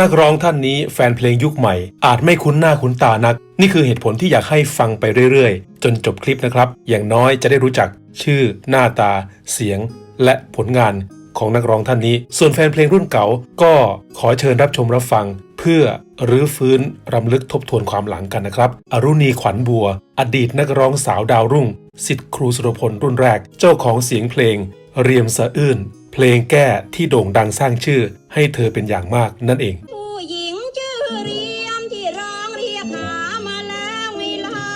นักร้องท่านนี้แฟนเพลงยุคใหม่ อาจไม่คุ้นหน้าคุ้นตานัก นี่คือเหตุผลที่อยากให้ฟังไปเรื่อยๆ จนจบคลิปนะครับ อย่างน้อยจะได้รู้จักชื่อ หน้าตา เสียง และผลงานของนักร้องท่านนี้ ส่วนแฟนเพลงรุ่นเก่าก็ขอเชิญรับชมรับฟัง เพื่อรื้อฟื้นรำลึกทบทวนความหลังกันนะครับ อรุณีขวัญบัว อดีตนักร้องสาวดาวรุ่งสิทธิ์ครูสุรพลรุ่นแรก เจ้าของเสียงเพลง เรียมสะอื้น เพลงแก้ที่โด่งดังสร้างชื่อให้เธอเป็นอย่างมากนั่นเอง ผู้หญิงชื่อเรียมที่ร้องเรียกหามาแล้วไงเล่า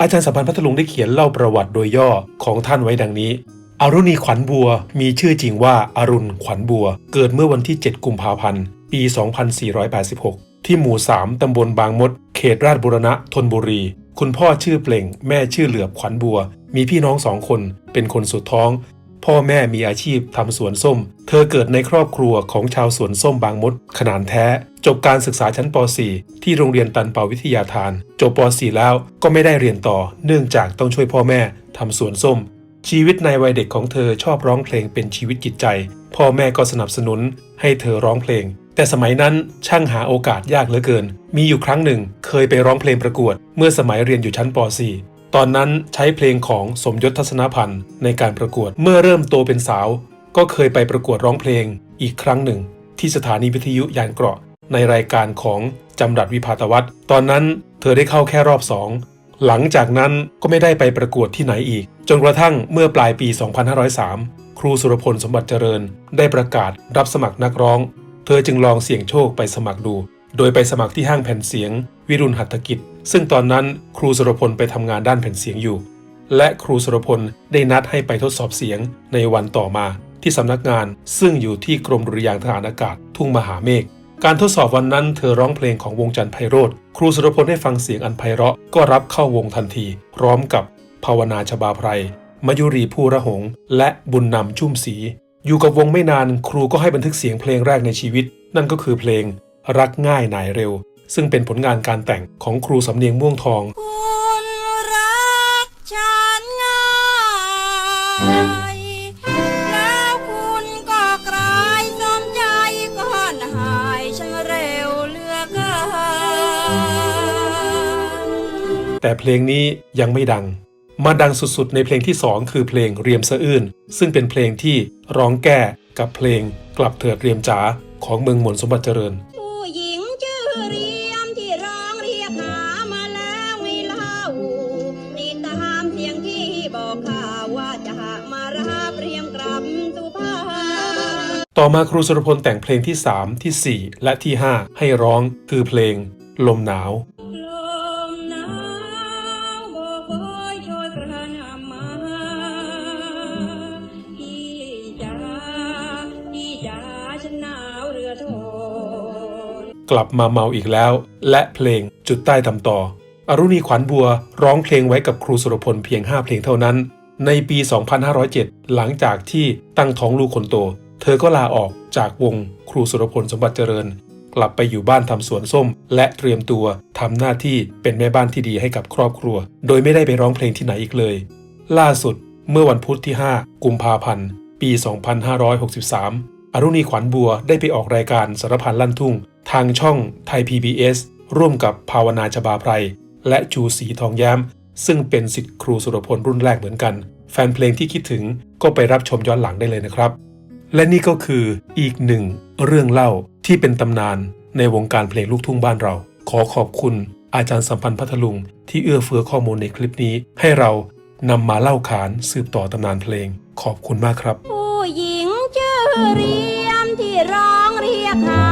อาจารย์สัมพันธ์พัทลุงได้เขียนเล่าประวัติโดยย่อของท่านไว้ดังนี้อรุณีขวัญบัว มีชื่อจริงว่าอารุณขวัญบัว เกิดเมื่อวันที่ 7 กุมภาพันธ์ ปี 2486 ที่หมู่ 3 ตำบลบางมด เขตราชบุรณะธนบุรี คุณพ่อชื่อเปล่ง แม่ชื่อเหลือบขวัญบัว มีพี่น้องสองคน เป็นคนสุดท้อง พ่อแม่มีอาชีพทำสวนส้ม เธอเกิดในครอบครัวของชาวสวนส้มบางมด ขนานแท้ จบการศึกษาชั้นป .4 ที่โรงเรียนตันเปาวิทยาทาน จบป .4 แล้วก็ไม่ได้เรียนต่อ เนื่องจากต้องช่วยพ่อแม่ทำสวนส้ม ชีวิตในวัยเด็กของเธอชอบร้องเพลงเป็นชีวิตจิตใจ พ่อแม่ก็สนับสนุนให้เธอร้องเพลงแต่สมัยนั้นช่างหาโอกาสยากเหลือเกิน มีอยู่ครั้งหนึ่งเคยไปร้องเพลงประกวด เมื่อสมัยเรียนอยู่ชั้นป .4 ตอนนั้นใช้เพลงของสมยศทัศนพันธ์ในการประกวดเมื่อเริ่มโตเป็นสาว ก็เคยไปประกวดร้องเพลงอีกครั้งหนึ่ง ที่สถานีวิทยุยานเกราะ ในรายการของจำรัดวิภาตวัฒน์ตอนนั้นเธอได้เข้าแค่รอบสองหลังจากนั้นก็ไม่ได้ไปประกวดที่ไหนอีก จนกระทั่งเมื่อปลายปี 2503 ครูสุรพลสมบัติเจริญ ได้ประกาศรับสมัครนักร้อง เธอจึงลองเสี่ยงโชคไปสมัครดู โดยไปสมัครที่ห้างแผ่นเสียง วิรุณหัตถกิจ ซึ่งตอนนั้นครูสุรพลไปทำงานด้านแผ่นเสียงอยู่ และครูสุรพลได้นัดให้ไปทดสอบเสียงในวันต่อมาที่สำนักงาน ซึ่งอยู่ที่กรมดุริยางทหารอากาศ ทุ่งมหาเมฆการทดสอบวันนั้นเธอร้องเพลงของวงจันทร์ไพโรธครูสุรพลได้ฟังเสียงอันไพเราะก็รับเข้าวงทันที พร้อมกับภาวนาชบาไพรมยุรีผู้ระหง และบุญนำชุ่มสี อยู่กับวงไม่นานครูก็ให้บันทึกเสียงเพลงแรกในชีวิต นั่นก็คือเพลง รักง่ายหน่ายเร็ว ซึ่งเป็นผลงานการแต่งของครูสำเนียงม่วงทองคุณรักฉันง่ายแล้วคุณก็กลายสมใจก็หายช่างเร็วเหลือเกินแต่เพลงนี้ยังไม่ดัง มาดังสุดๆ ในเพลงที่ 2 คือเพลงเรียมสะอื้นซึ่งเป็นเพลงที่ร้องแก้กับเพลงกลับเถิดเรียมจ๋าของเมืองมนสมบัติเจริญ ต่อมาครูสุรพลแต่งเพลงที่ 3 ที่ 4 และที่ 5 ให้ร้องคือเพลง ลมหนาวกลับมาเมาอีกแล้ว และเพลงจุดใต้ตำต่อ อรุณีขวัญบัวร้องเพลงไว้กับครูสุรพลเพียง 5 เพลงเท่านั้น ในปี 2507 หลังจากที่ตั้งท้องลูกคนโต ธอก็ลาออกจากวงครูสุรพลสมบัติเจริญ กลับไปอยู่บ้านทำสวนส้ม และเตรียมตัวทำหน้าที่เป็นแม่บ้านที่ดีให้กับครอบครัว โดยไม่ได้ไปร้องเพลงที่ไหนอีกเลย ล่าสุดเมื่อวันพุธที่ 5 กุมภาพันธ์ ปี 2563 อรุณีขวัญบัวได้ไปออกรายการสารพันลั่นทุ่ง ทางช่องไทย PBS ร่วมกับภาวนาชบาไพรและจูสีทองแย้ม ซึ่งเป็นสิทธิ์ครูสุรพลรุ่นแรกเหมือนกัน แฟนเพลงที่คิดถึงก็ไปรับชมย้อนหลังได้เลยนะครับ และนี่ก็คืออีกหนึ่งเรื่องเล่าที่เป็นตำนานในวงการเพลงลูกทุ่งบ้านเรา ขอขอบคุณอาจารย์สัมพันธ์พัทลุง ที่เอื้อเฟื้อข้อมูลในคลิปนี้ ให้เรานำมาเล่าขานสืบต่อตำนานเพลง ขอบคุณมากครับ ผู้หญิงชื่อเรียมที่ร้องเรียกหา